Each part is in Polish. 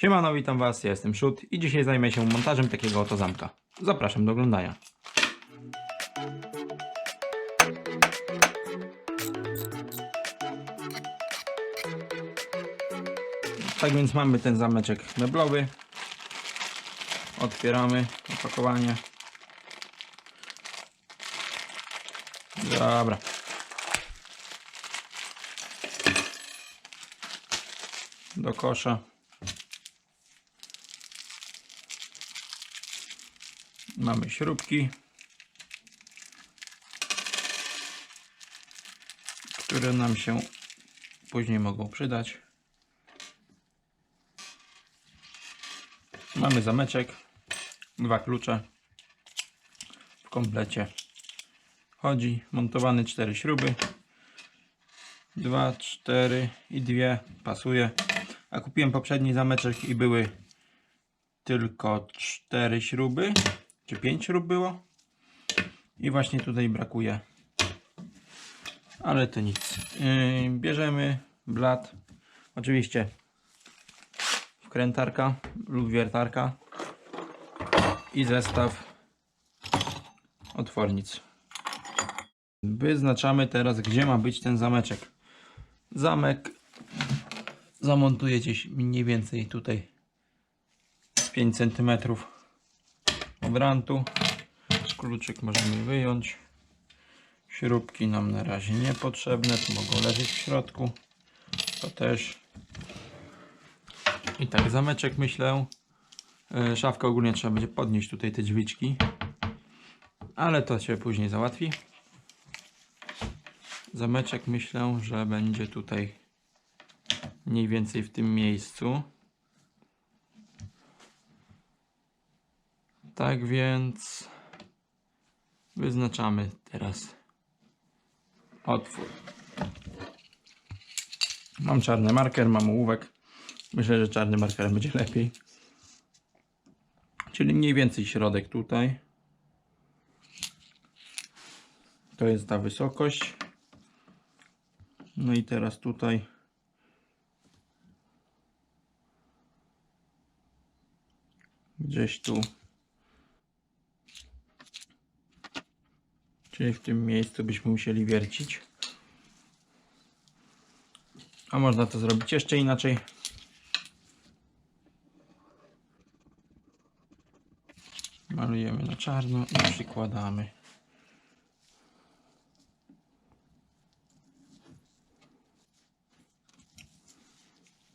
Siemano, witam Was, ja jestem Szut i dzisiaj zajmę się montażem takiego oto zamka. Zapraszam do oglądania. Tak więc mamy ten zameczek meblowy. Otwieramy opakowanie. Dobra. Do kosza. Mamy śrubki, które nam się później mogą przydać. Mamy zameczek, dwa klucze w komplecie. Chodzi montowany cztery śruby. Dwa, cztery i dwie pasuje. A kupiłem poprzedni zameczek i były tylko cztery śruby, czy pięć śrub było. I właśnie tutaj brakuje. Ale to nic. Yy, bierzemy blat. Oczywiście wkrętarka lub wiertarka i zestaw otwornic. Wyznaczamy teraz, gdzie ma być ten zameczek. Zamek zamontuję gdzieś mniej więcej tutaj z 5 cm obrantu. Kluczyk możemy wyjąć. Śrubki nam na razie niepotrzebne, mogą leżeć w środku. To też. I tak, zameczek myślę. e, Szafkę ogólnie trzeba będzie podnieść tutaj te drzwiczki. Ale to się później załatwi. Zameczek myślę, że będzie tutaj mniej więcej w tym miejscu. Tak więc wyznaczamy teraz otwór. Mam czarny marker, mam ołówek. Myślę, że czarnym markerem będzie lepiej. Czyli mniej więcej środek tutaj. To jest ta wysokość. No i teraz tutaj gdzieś tu czyli w tym miejscu byśmy musieli wiercić. A można to zrobić jeszcze inaczej. Malujemy na czarno i przykładamy.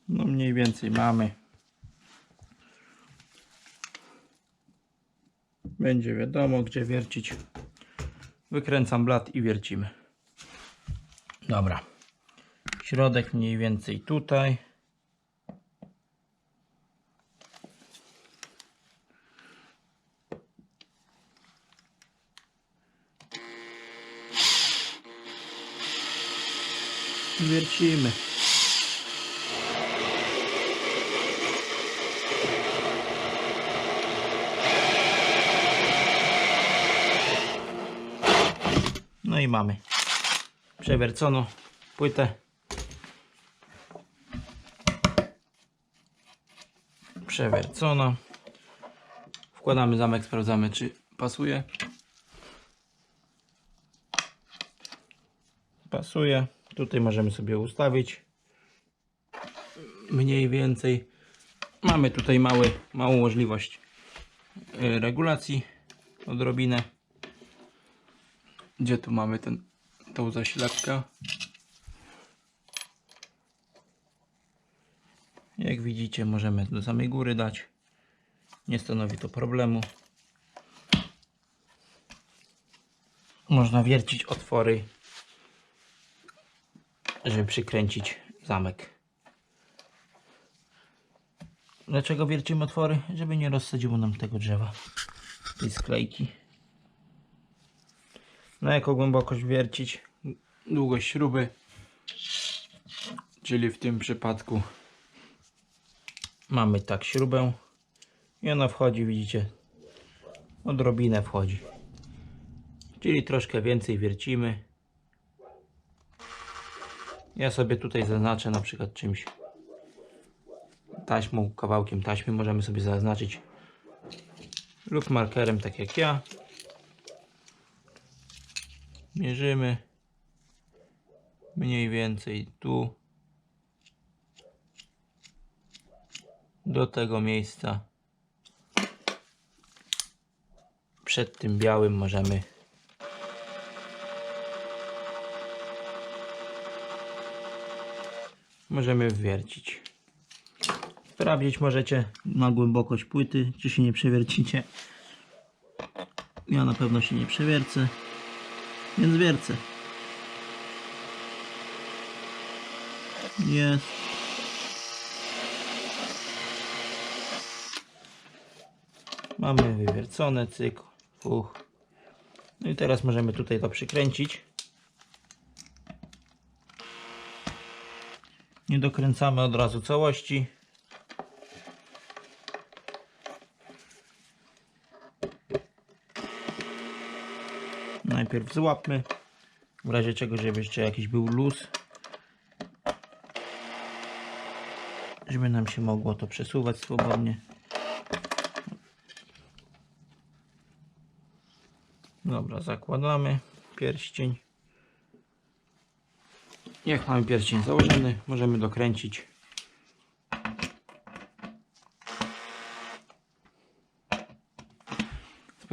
No mniej więcej mamy. Będzie wiadomo gdzie wiercić wykręcam blat i wiercimy. Dobra. Środek mniej więcej tutaj. Wiercimy i mamy przewiercono płytę. Przewiercono. Wkładamy zamek, sprawdzamy czy pasuje. Pasuje. Tutaj możemy sobie ustawić mniej więcej. Mamy tutaj mały, małą możliwość y, regulacji odrobinę gdzie tu mamy ten, tą zasilackę? Jak widzicie możemy do samej góry dać. Nie stanowi to problemu. Można wiercić otwory, żeby przykręcić zamek. Dlaczego wiercimy otwory? Żeby nie rozsadziło nam tego drzewa, tej sklejki. Na jaką głębokość wiercić? Długość śruby, czyli w tym przypadku mamy tak śrubę i ona wchodzi, widzicie, odrobinę wchodzi. Czyli troszkę więcej wiercimy. Ja sobie tutaj zaznaczę na przykład czymś taśmą, kawałkiem taśmy możemy sobie zaznaczyć lub markerem, tak jak ja. Mierzymy mniej więcej tu do tego miejsca. Przed tym białym możemy możemy wwiercić. Sprawdzić możecie na głębokość płyty, czy się nie przewiercicie. Ja na pewno się nie przewiercę, więc wiercę. Jest. Mamy wywiercone, cyk, fuch. No i teraz możemy tutaj to przykręcić. Nie dokręcamy od razu całości. Najpierw złapmy, w razie czego, żeby jeszcze jakiś był luz. Żeby nam się mogło to przesuwać swobodnie. Dobra, zakładamy pierścień. Jak mamy pierścień założony, możemy dokręcić.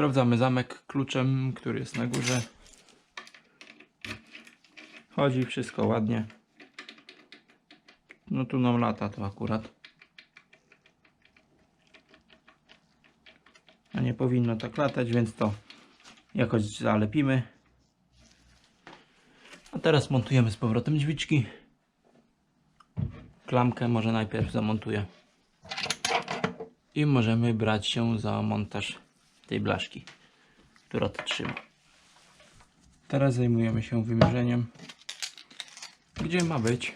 Sprawdzamy zamek kluczem, który jest na górze. Chodzi wszystko ładnie. No tu nam lata to akurat. A nie powinno tak latać, więc to jakoś zalepimy. A teraz montujemy z powrotem drzwiczki. Klamkę może najpierw zamontuję. I możemy brać się za montaż tej blaszki, która to trzyma. Teraz zajmujemy się wymierzeniem. Gdzie ma być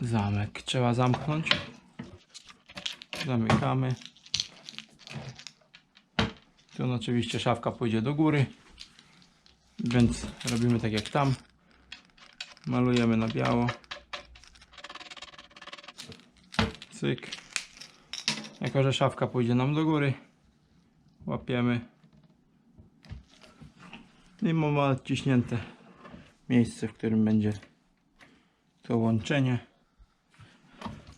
zamek? Trzeba zamknąć. Zamykamy. Tu oczywiście szafka pójdzie do góry. Więc robimy tak jak tam. Malujemy na biało. Cyk. Jako, że szafka pójdzie nam do góry, łapiemy. I mamy odciśnięte miejsce, w którym będzie to łączenie.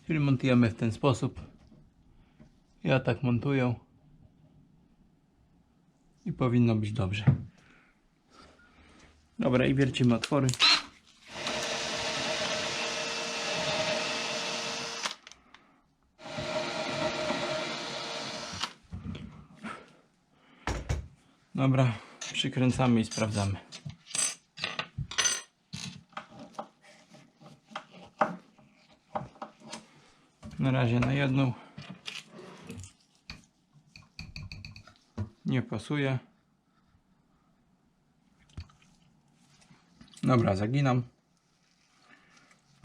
Czyli montujemy w ten sposób. Ja tak montuję. I powinno być dobrze. Dobra, i wiercimy otwory. Dobra, przykręcamy i sprawdzamy. Na razie na jedną. Nie pasuje. Dobra, zaginam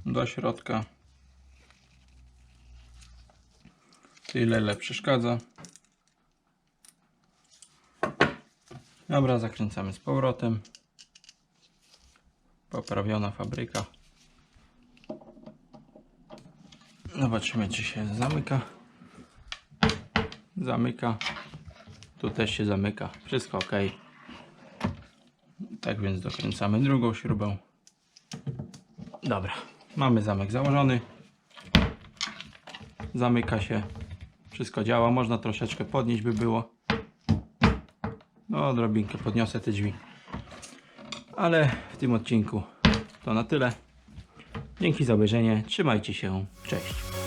do środka. Tyle przeszkadza. Dobra, zakręcamy z powrotem. Poprawiona fabryka. Zobaczymy, czy się zamyka. Zamyka. Tu też się zamyka. Wszystko ok. Tak więc dokręcamy drugą śrubę. Dobra, mamy zamek założony. Zamyka się. Wszystko działa. Można troszeczkę podnieść by było. No, odrobinkę podniosę te drzwi. Ale w tym odcinku to na tyle. Dzięki za obejrzenie. Trzymajcie się. Cześć.